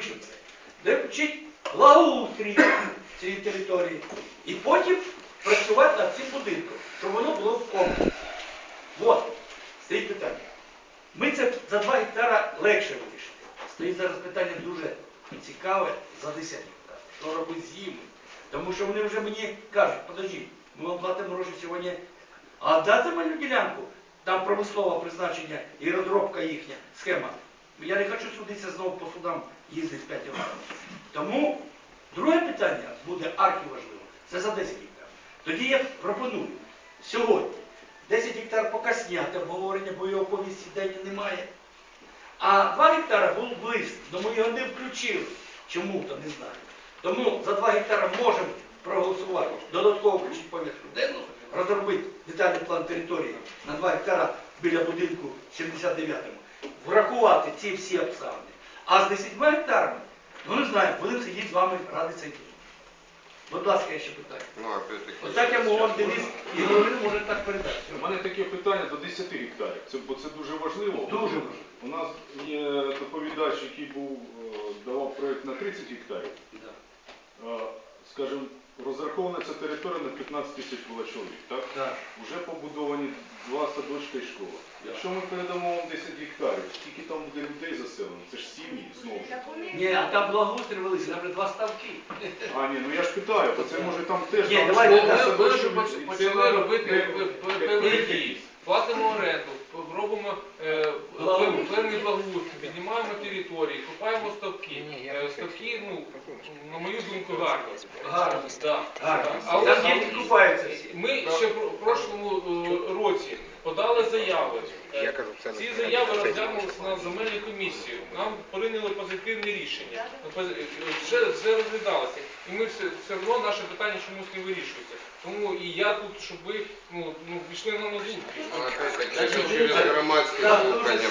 це. Де вчить благоустрій цієї території. І потім працювати над цим будинком, щоб воно було в комплексі. От, стоїть питання. Ми це за 2 гектара легше вирішити. Стоїть зараз питання дуже цікаве за 10 гектарів. Що робити з ними? Тому що вони вже мені кажуть, подожди, ми вам платимо гроші сьогодні, а дати мою ділянку, там промислове призначення і розробка їхня, схема. Я не хочу судитися знову по судам їздити 5 років. Тому друге питання буде архіважливо. Це за 10 гектарів. Тоді я пропоную сьогодні 10 гектар поки зняти обговорення, бо його по місці день немає. А 2 гектара був лист, але ми його не включили. Чому то не знаю. Тому за 2 гектара можемо проголосувати, додатково включити повістку денну, розробити детальний план території на 2 гектара біля будинку 79-му, врахувати ці всі обставини. А з 10 гектарами, ну не знаю, будемо сидіти з вами радитися. Будь ласка, я ще питаю. Ну, опять-таки. Отак я можу вам Денис і Головин може так передати. У мене таке питання до 10 гектарів. Це, бо це дуже важливо. Дуже важливо. У нас є доповідач, який був, е, давав проєкт на 30 гектарів. Да. Е, Скажімо, розрахована ця територія на 15 тисяч було чоловік, так? Так. Вже побудовані два садочка і школа. Якщо ми передамо вам 10 гектарів, скільки там буде людей заселено? Це ж сім'ї знову. ж. Ні, а там благоустрій великий, там вже два ставки. А, ні, ну я ж питаю, бо це може там теж... Ні, там давай, школа, давай. садочок, Ми вже і це почали треба робити. Платимо оренду, робимо е, певний благоустрій, піднімаємо території, купаємо ставки. Е, Ставки, ну, на мою думку, гарні. Гарно. Да. Гарно. Але- Там купаються. Ми ще в прошлому е, році подали заяви. Ці заяви розглянулися на земельній комісії. Нам прийняли позитивне рішення. Вже, вже розглядалося. І ми все, все одно наше питання чомусь не вирішується. Тому і я тут, щоб ви ну, ну, пішли на. Ну,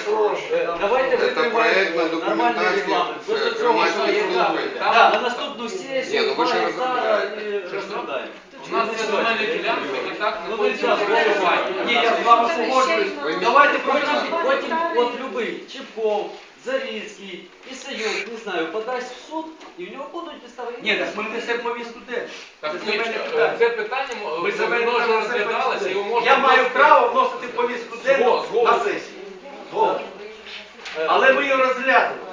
прошу. сложно. Давайте Це проєктна викриваємо нормальний регламент. цього громадські є там. Там- На наступну Ні, сесію ну ви гектара розробляєте. розглядаємо. У нас це земельна ділянка, і так Ну, не ви хочемо зараз голосувати. Ні, я з вами погоджуюсь. Ви Давайте Потім, потім. от любий, Чепков, Зарізький, Ісайов, не знаю, подасть в суд, і в нього будуть підстави. Ні, так ми несемо повістку. Так, Це земельне питання. це питання м- Ми земельне воно вже питання розглядалося, його можна Я маю право вносити повістку денну Згоден. на сесію. Згоден. Е, Але ми її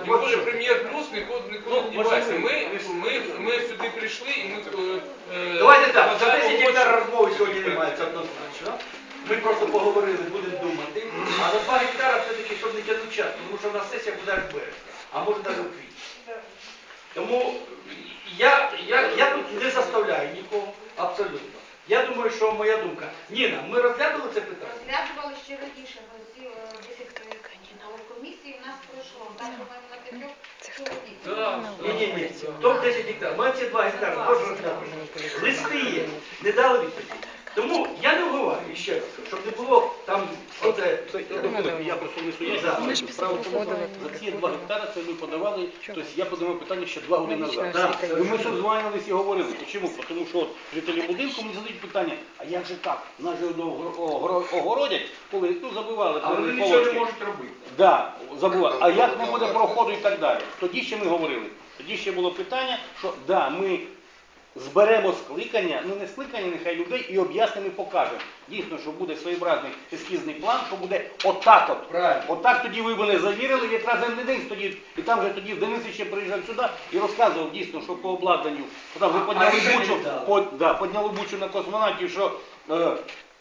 От більше що. прем'єр плюс нікуди нікуди Ну, не дівається. Ми, ми, ми сюди прийшли і ми е, е, Давайте так, за вважаємо 10 гектар розмови сьогодні немає, це однозначно. Ми просто поговорили, будемо думати. А за 2 гектара все-таки, щоб не тягнути час, тому що в нас сесія буде аж в березні, а може навіть у квітні. Тому я, я, я тут не заставляю нікого, абсолютно. Я думаю, що моя думка. Ніна, ми розглянули це питання? Розглядували ще раніше ми ці е, 10 але комісії в нас пройшло. Так, по-моєму, на п'ятьох чоловік. Ні, ні, ні. Топ 10 гектар. Ми ці 2 гектари теж розглянули. Листи є, не дали відповіді. Тому я не вговарюю ще раз, щоб не було там оце. Я просто справа в тому, за ці два гектари це ми подавали, тобто я подавав питання ще два години назад. І ми созванювалися і говорили. Чому? Тому що жителі будинку мені задають питання, а як же так? Нас же огоро- огоро- огородять, коли ну, забивали А вони нічого не можуть робити. Да, забула. А як ми буде проходу і так далі? Тоді ще ми говорили. Тоді ще було питання, що да, ми зберемо скликання, ну не скликання нехай людей і об'яснимо і покажемо. Дійсно, що буде своєобразний ескізний план, що буде отак от. Правильно. Отак тоді ви мене завірили, якраз не день тоді, і там вже тоді Денис ще приїжджав сюди і розказував дійсно, що по обладнанню, там вже подняли бучу, по, да, подняли бучу на космонавтів, що е,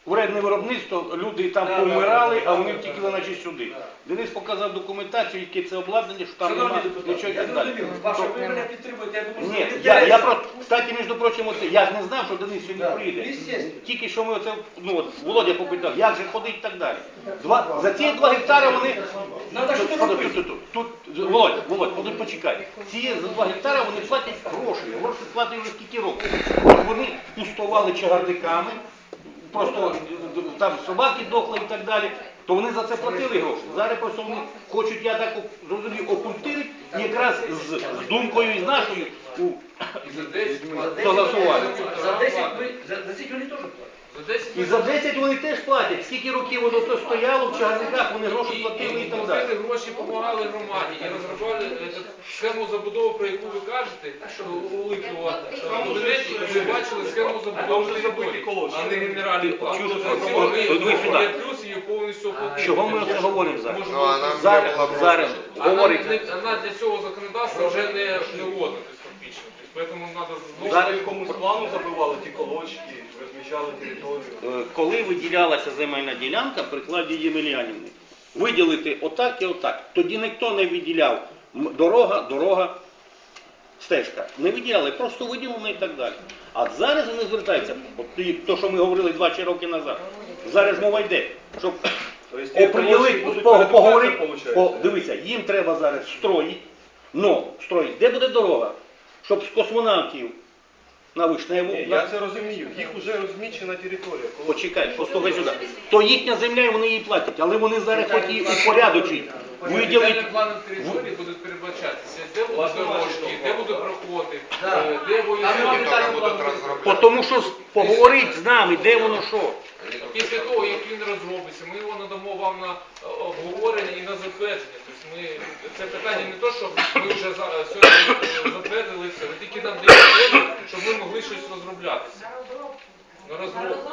вредне виробництво, люди там Да, повмирали, да, да, а да, вони да, втекли да. наче сюди. Да. Денис показав документацію, яке це обладнання, що там Шановні немає депутати, нічого і я так далі. зрозумів. Ваша ви мене підтримуєте, я думаю, Ні, що я, я просто, кстати, між прочим, оце, я ж не знав, що Денис сьогодні Да, прийде. естественно. Тільки що ми оце, ну от, Володя попитав, як же ходить і так далі. Два, за ці два гектари вони... Надо Тут, щось тут, тут, тут, тут, Володь, Володь, подуть почекай. Ці за два гектари вони платять гроші. Гроші платять вже скільки років. От Вони пустували чагардиками, просто там собаки дохли і так далі. То вони за це платили гроші. Зараз просто вони хочуть, я так зрозумів, окультирити якраз з, з думкою і з нашою у І за 10, За 10 Согласувати. За 10 ви, за, за 10 вони теж платять. за 10 і за 10 вони теж платять. Скільки років воно то стояло в чагарниках, вони гроші платили і так далі. платили гроші, допомагали громаді і розробляли схему забудови, про яку ви кажете, що у Липова в кабінеті, ви бачили схему забудови території, а не генеральний план. Є плюс її повністю. Чого ми оце говоримо зараз? Ну, а нам Зараз, не було зараз що- Вона, говорить. вона для цього законодавства вже не, не вводна, тобто, фактично. Тобто, Поэтому треба знову Зараз Комусь плану забивали ті колочки, розміщали територію. Е, коли виділялася земельна ділянка при Клавдії Ємельянівні, виділити отак і отак. Тоді ніхто не виділяв дорога, дорога, стежка. Не виділяли, просто виділено і так далі. А зараз вони звертаються, от то, що ми говорили два чи роки назад. Зараз мова йде, щоб оприділити, поговорити, по, дивися, їм треба зараз строїть, но строїть, де буде дорога? Щоб з космонавтів на Вишневу, Ні, на- я це розумію. Їх вже розмічена територія. Коли- Почекай, послухай сюди. То їхня земля і вони її платять, але вони зараз хоч і упорядочують, виділить. Планом території будуть передбачатися, де будуть дорожки, де будуть проходи, е, де буде... будуть только По. Тому що поговорить з нами, де воно що. Після того, як він розробиться, ми його надамо вам на е, обговорення і на затвердження. Тобто ми, це питання не то, що ми вже за- сьогодні е, затвердили все, ви тільки нам даєте щоб ми могли щось розроблятися. На розробку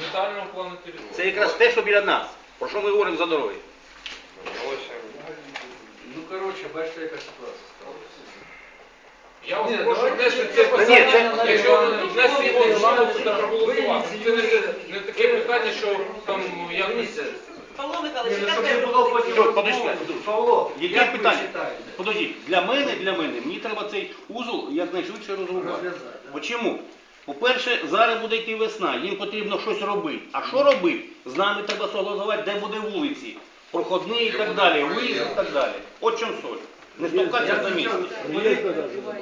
детального плану території. Це якраз те, що біля нас. Про що ми говоримо за дороги? Ну, коротше, бачите, яка ситуація. Я вас прошу внести це це питання, якщо внести його в Івановича. зал, то проголосувати. Це не, не таке питання, що там якось... Павло Михайлович, ну, як ви розмов. подожди, Павло, Які як ви питання? читаєте? Подожди, для мене, для мене, мені треба цей узол якнайшвидше розрубати. Розв'язати, да. Бо чому? По-перше, зараз буде йти весна, їм потрібно щось робити. А що робити? З нами треба согласувати, де буде вулиці, проходні і так далі, виїзд і так далі. От чим соль. Не стукатися за місце.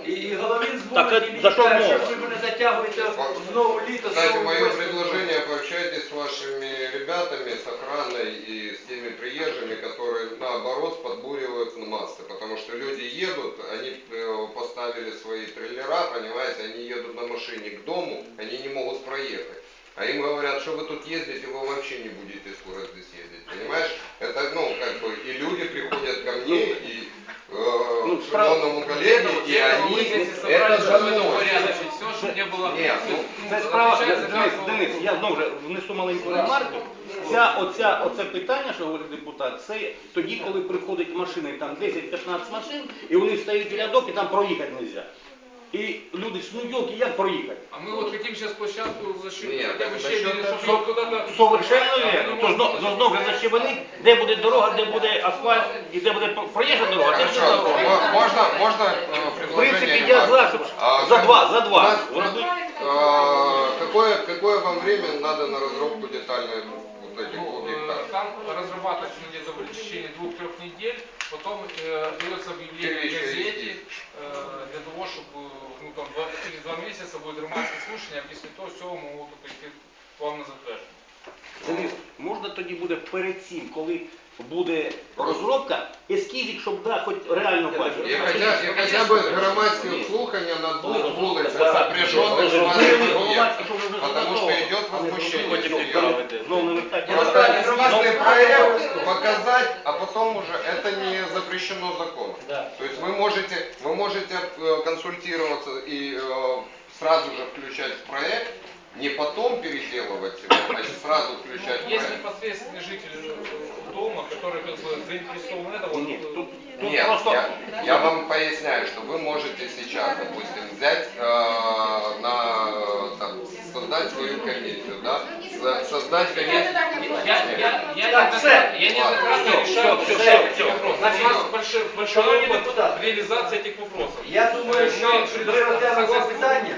І, і головін Так, збору, а за що мова? що ви мене затягуєте знову літо, Кстати, знову мое весну. предложение, пообщайтесь с вашими ребятами, с охраной и с теми приезжими, которые наоборот подбуривают массы. Потому что люди едут, они э, поставили свои трейлера, понимаете, они едут на машине к дому, они не могут проехать. А им говорят, что вы тут ездите, вы вообще не будете скоро здесь ездить. Понимаешь? Это, ну, как бы, и люди приходят ко мне, и э, Ну, к справа- шановному коллеге, и Поэтому мы они здесь и это собрались, чтобы это заносят. упорядочить все, чтобы не было... Нет, ну, Це справа, Отличается Денис, как- Денис, я знову ж внесу маленьку ремарку. Ця, оця, оце питання, що говорить депутат, це тоді, коли приходять машини, там 10-15 машин, і вони стоять біля док, і там проїхати не можна. І люди ж, ну йолки, як проїхати? А мы вот хотим сейчас площадку за счет Нет, хотя бы так за щебня, счет чтобы того, куда-то... Совершенно А вірно. ми Тож можемо- знову знову защебенить, де буде дорога, де буде асфальт, і де буде проїжджа дорога, де буде Хорошо, дорога. мо- можно, можно э, В предложение? принципі, я за, щоб А, за как- два, за у два. нас- Зробити. А, Какое, какое вам время надо на разработку детальной Там разрабатывается где-то в течение двух-трех недель, потом э, дается объявление в Первичная газете вещь. э, для того, чтобы ну, там, два, через два месяца будет громадське слушання, а після того всього можуть прийти план на затвердження. Денис, можна тоді буде перед цим, коли буде розробка, ескізів, щоб да, хоч реально бачити. Я хотя і хоча б громадські слухання на двох вулицях запряжених громадських об'єктів, тому що йде возмущення. Просто громадські прояви показать, а потом уже это не запрещено законом. Да. То есть вы можете, вы можете консультироваться и сразу же включать в проект, не потом переделывать его, а сразу включать Если проект. Есть непосредственный житель э, дома, который как бы заинтересован в этом. вот, Нет, э, тут, тут Нет, просто... я, я вам поясняю, что вы можете сейчас, допустим, взять э, на э, там, создать свою комиссию, да, Со- создать комиссию. Я, я, я, Так, неоднократно- все. я неоднократно Все, решаю все, решаю все, эти все. вопросы. Значит, У нас большой, большой шановні опыт депутати, реализации этих вопросов. Я думаю, що Ми ми розглянемо це согласні. питання.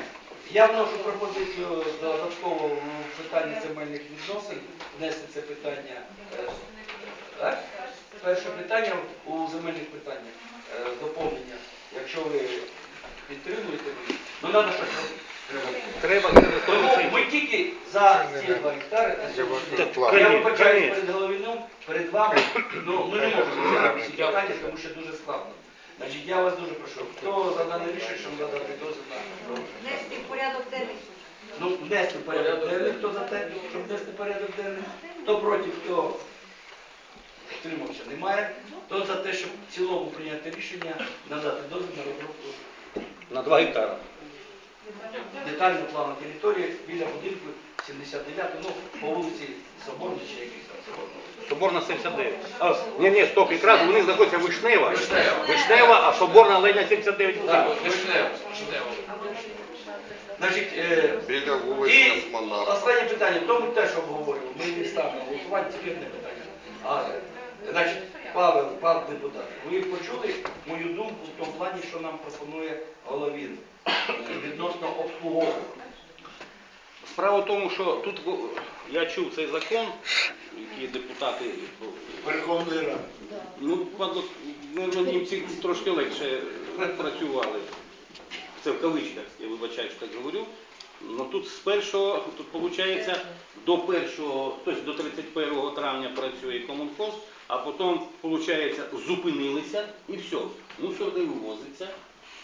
Я вношу пропозицію додатково в питання земельних відносин внести це питання. Так? Перше питання у земельних питаннях е, доповнення. Якщо ви підтримуєте, ну треба щось робити. Треба, Тому ми тільки за ці два гектари. день. Я Конечно, вибачаюсь перед головином, перед вами. Ну, ми не можемо взяти всі питання, тому що дуже складно. Значить, я вас дуже прошу, хто за дане рішення, щоб надати дозвіл на розгляд? Внести в порядок денний. Ну, внести в порядок денний, хто за те, щоб внести в порядок денний, хто проти, хто Утримався немає. Хто за те, щоб в цілому прийняти рішення надати дозвіл на розробку На 2 гектара. детального плану території біля будинку 79, ну, по вулиці Соборній чи якийсь там Соборний. Соборна 79. А, ні, ні, стоп, якраз вони знаходяться Вишнева. Вишнева. Вишнева, а Соборна Леня 79. Так, вишнево, вишнево. Значить, е, Біля і вулиці Космонавта. останнє питання, то ми теж обговорювали, ми не ставимо голосувати, секретне питання. А, значить, Павел, пан депутат, ви почули мою думку в тому плані, що нам пропонує Головін е, відносно обслуговування. Справа в тому, що тут я чув цей закон, який депутати Верховної Ради. Ну, мабуть, німці трошки легше працювали. Це в кавичках, я вибачаю, що так говорю. Ну тут з першого, тут виходить, до першого, тобто до 31 травня працює комунхоз, а потім, виходить, зупинилися і все. Мусор не вивозиться.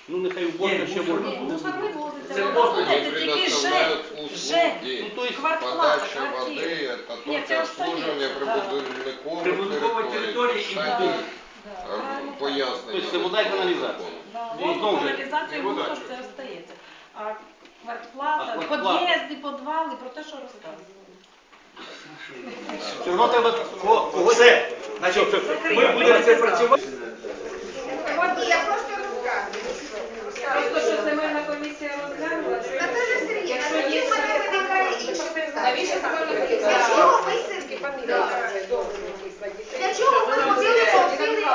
Ну нехай уборка ще мусор може. не Ну, так вивозиться, Це воно просто буде, Они це тільки предоставляют ЖЕК. услуги. Ну, то есть Квартплата, Подача квартира. воды, это Ні, це только обслуживание остається, прибудинкових Прибудинкової території і Кстати, будинків. э, пояснення. Тобто це вода і каналізація. Да, Ну, воду, знову ж, каналізація, і вода мусор чуть. це остається. А А квартплата, квартплата? під'їзди, підвали, про те, що розказує. Все одно треба значить, ми будемо це працювати. Ні, я просто розказую. Просто що земельна комісія розглянула, Наталя Сергіївна, тоді в мене виникає інше Навіщо питання. земельна Для чого ви сирки Для чого ви ходили повзили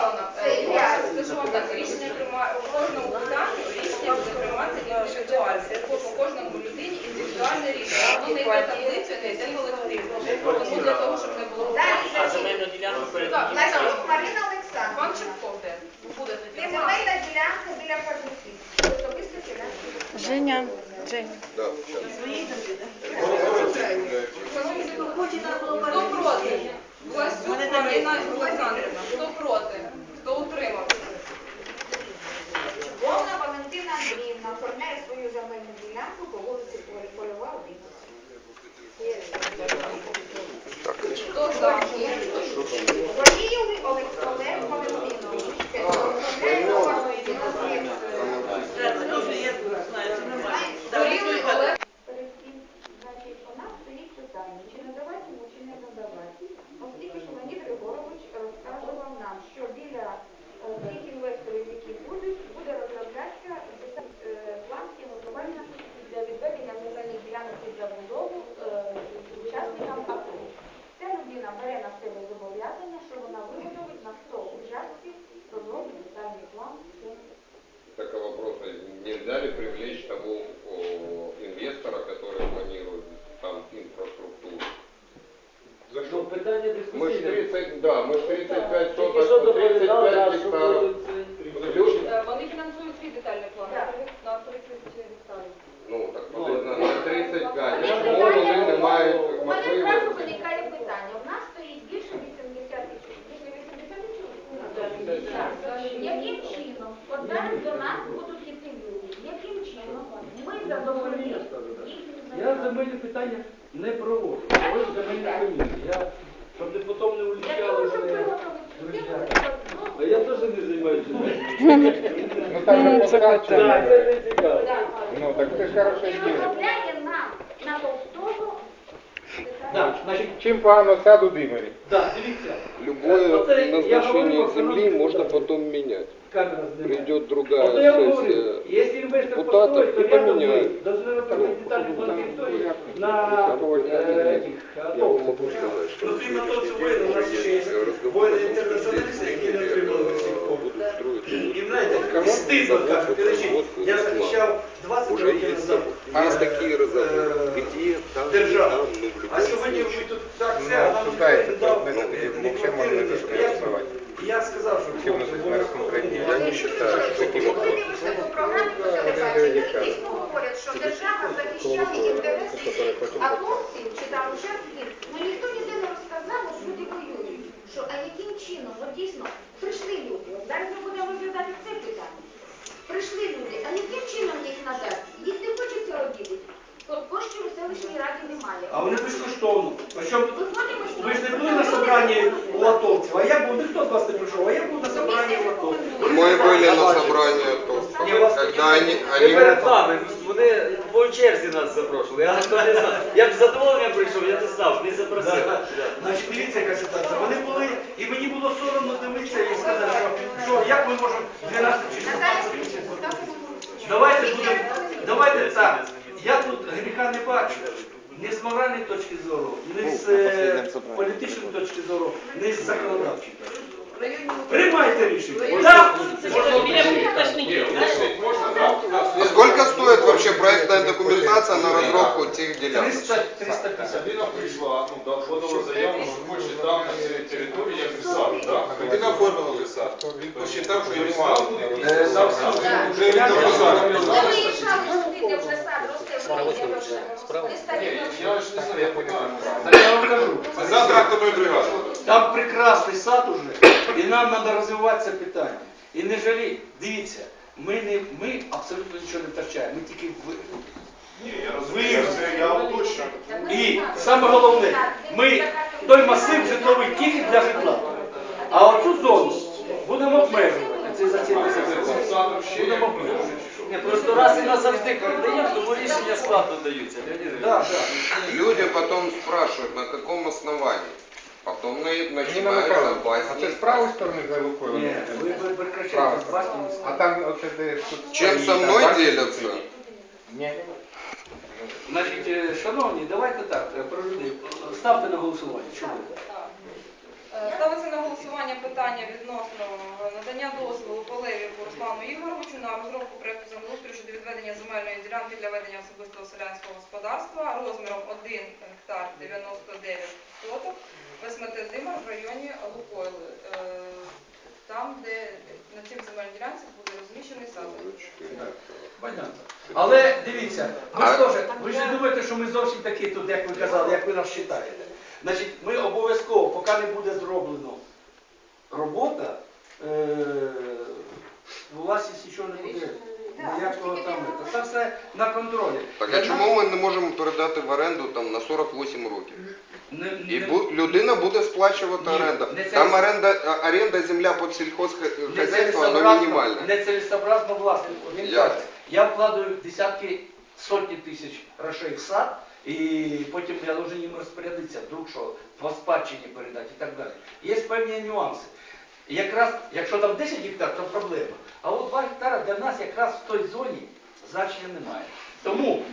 цей грязь? Скажу вам так, рішення прийма- у кожному питанні рішення буде прийматися індивідуально. Це по кожному людині індивідуальне рішення. Воно не йде таблицею, не йде колективно. Тому для того, щоб не було Далі. Лазюк Марина Олександровна. Пан Чепков де? Буде земельна ділянка біля Парнухів. Особисто селянський. Женя, Женя. Хто проти? Власюк Марина Олександрівна. Хто проти? Хто утримався? Вовна Валентина Андріївна оформляє свою земельну ділянку по вулиці Поль- Польова 11. Хто за? Олег Олег Валентинович. Оформляє товарну ділянку. Горілий Олег. Перед цим, значить, у нас стоїть питання, чи надавати йому, чи не надавати. Оскільки ж Леонід Григорович розказував нам, що біля е, тих інвесторів, які будуть, буде розроблятися е, план фінансування для відведення земельних ділянок під забудову е, учасникам АТО. Ця людина бере на себе зобов'язання, що вона виготовить на 100 учасників розробить детальний план цього Так а вопрос, а нельзя ли привлечь того о, инвестора, который планирует там инфраструктуру? Ну, питання Мы ж дискусійне. 30, да, мы ж 35 Тільки що соток, доповідали, 35 да, що гектаров. буде це. Люди, Е, Вони фінансують свій детальний план Так. на 30 гектарів. ну так подивіться, на 35, чому вони не мають У мене одразу можливості? виникає питання. У нас стоїть більше 80 тисяч. Більше 80 тисяч? Яким чином? От зараз до нас будуть іти люди. Яким чином ми задовольнимо їхні Я заявки? земельні питання не проводжу. Ви в земельній комісії. Ну там же Так, це не цікаво. Ну так це хороше і розробляє нам на Толстого Так, значить, Чим погано сяду димарі? да, дивіться. Любое Оце я назначение говорю, земли воно- можно потом менять. Камера знімає. Придет Ото другая я говорю, сессия. если инвестор депутатов построит, то и рядом мы поменяют. должны разработать детальный план территории на Довольно э, этих Я вам атомных. могу сказать, что Ну, на крім того, що сегодняшний воїни, у нас день ще є разговор воїни о том, что інтернаціоналісти, здесь які не земли, отримали э, всіх будут строить. І знаєте, стидно кажуть, підождіть, я захищав 20 Уже років есть, назад есть такие разговоры, э, где там, державу. там, ну, в А любом сьогодні ви случае. тут так Ну, все, а нам обсуждаете, ніхто не дав то это е, где ні вообще квартири, можно ні это стоянки. согласовать. Я сказав, що Какие у нас хлопці, есть обов'язково конкретные? буде. Я не считаю, что таким Коли образом. дивишся по програмі по телебаченню, дійсно говорять, що держава захищає інтереси атомців чи там учасників, ну ніхто ніде не розказав, що люди воюють. що, а яким чином? От дійсно, прийшли люди. От Зараз ми будемо розглядати це питання. Прийшли люди, а яким чином їх надати? Їх не хочеться робити. От коштів у селищній раді немає. А вони безкоштовно. Причому Виходимо ви ж не були на собранні у латовців, а я був, ніхто з вас не прийшов, а я був на собранні у атовців. Мы были на собрании АТО, Не, вас когда они, они перед вами, вони по черзі нас запрошували. Я, то не знав. я б з задоволенням прийшов, я не знав, не запросив. Да. Значить, дивіться, яка ситуація. Вони були, і мені було соромно дивитися і сказати, що, що як ми можемо 12 чи 16 місяців. Давайте будемо, давайте так. Я тут гріха не бачу. Ні з моральної точки зору, ні з е, політичної точки зору, ні з законодавчої точки зору. Приймайте рішення. Так, Сколько стоит вообще проектная документация на разработку тех делянок? 350. Людина прийшла, ну, да, подала заяву, що хоче там на цій території як сад, так? Людина оформила сад. Він посчитав, що сад буде. Е, за всю Вже він написав. Ми виїжджали сюди, де вже сад росте, в Рівні, я ж не знаю, я питаю. Так я вам кажу. За тракторною бригадою. Там прекрасний сад уже, і нам треба розвивати це питання. І не жалі, дивіться, ми не ми абсолютно нічого не втрачаємо. Ми тільки в Ні, я розумію, це я уточнюю. і саме головне, ми той масив житловий тільки для житла. А оцю зону будемо обмежувати. Це за ці Будемо обмежувати. Ні, просто раз і назавжди передаємо, тому рішення складно даються. Да, да. Люди потом спрашивают, на каком основании. Потом на- начинается а Це з правої сторони за Лукою? Ні, ви, ви прекращайте з баснями. А там оце де тут... Чем со мной делятся? Ні. Значить, е, шановні, давайте так, е, про людей. Ставте на голосування. Чому? Е, Ставиться на голосування питання відносно надання дозволу Полевіку Руслану Ігоровичу на розробку проекту землеустрою щодо відведення земельної ділянки для ведення особистого селянського господарства розміром 1 гектар 99 соток Весметедима в районі Лукойли. Е, Там, де на цій земельній ділянці буде розміщений сад. Понятно. Але дивіться, ви ж теж, ви ж не думаєте, що ми зовсім такі тут, як ви казали, як ви нас вважаєте. Значить, ми обов'язково, поки не буде зроблено робота, е, власність нічого не буде. Ніякого там. Це все на контролі. Так а чому ми не можемо передати в оренду там на 48 років? Не- І бу- людина буде сплачувати Ні, оренду. не це- Там оренда, а- оренда земля під сільхозхозяйство, вона мінімальна. Нецелесообразно власнику. Він Як? каже, я вкладаю десятки, сотні тисяч грошей в сад, і потім я должен їм розпорядитися, вдруг що, по спадщині передати і так далі. Є певні нюанси. І Якраз, якщо там 10 гектар, то проблема. А от 2 гектара для нас якраз в той зоні значення немає. Тому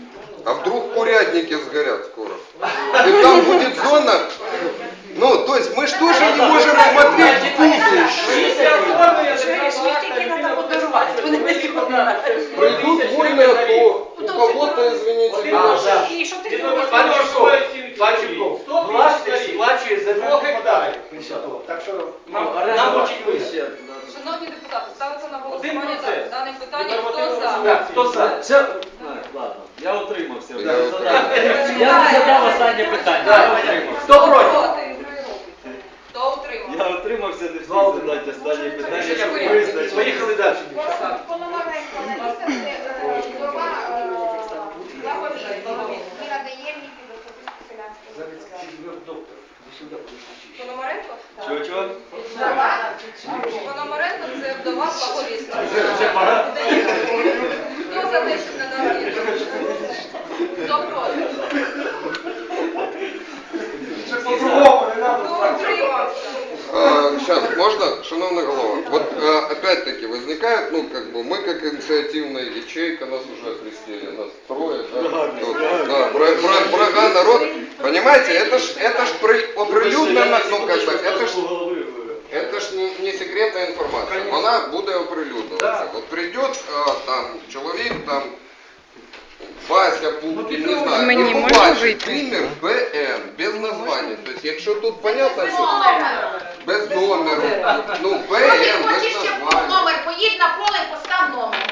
А вдруг курятники згорять скоро? І там буде зона... Ну, то есть мы же тоже не можем смотреть в будущее. Придут войны, а то у кого-то, извините, да. І що ти Чурков, власник сплачує земельний податок після. Так що нам, очень вище. Шановні депутати, ставиться на голосування процес. дане питання. Хто за? Хто за? Це, ладно, я утримався. Я задав останнє питання. Хто проти? Хто утримався? Я не встиг задати останнє питання, щоб визначити. Поїхали далі. Голова е. Ми надаємо їх особисто доктор. Пономаренко? Чого, чого? Пономаренко це вдова благовіста. Вже пора. Хто за те, щоб надати? Хто проти? Сейчас, можно, шановный голова? Вот э, опять-таки возникает, ну, как бы, мы как инициативная ячейка, нас уже окрестили, нас трое, да? Вот, да, бра- бра- брага народ. Понимаете, это ж, это ж при- оприлюднено, ну, как бы, это ж Это ж не, не секретна інформація, вона буде оприлюднюватися. От прийде а, там чоловік, там Вася Пупкін, не знаю, Мені і можна побачить вийти? Вимір БМ, без названня. Тобто, якщо тут понятно, що без номеру, ну БМ, без названня. номер, поїдь на поле, постав номер.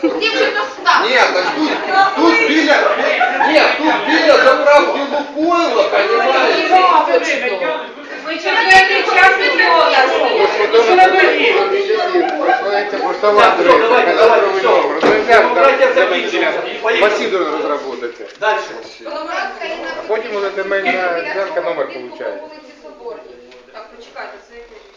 Ти вже достав. Ні, так тут, тут біля, ні, тут біля заправки Лукойла, понимаєте? Ви чекаєте час должен розробити. Далі. Потім уже земельна ділянка номер Соборній. Так, почекайте, це який?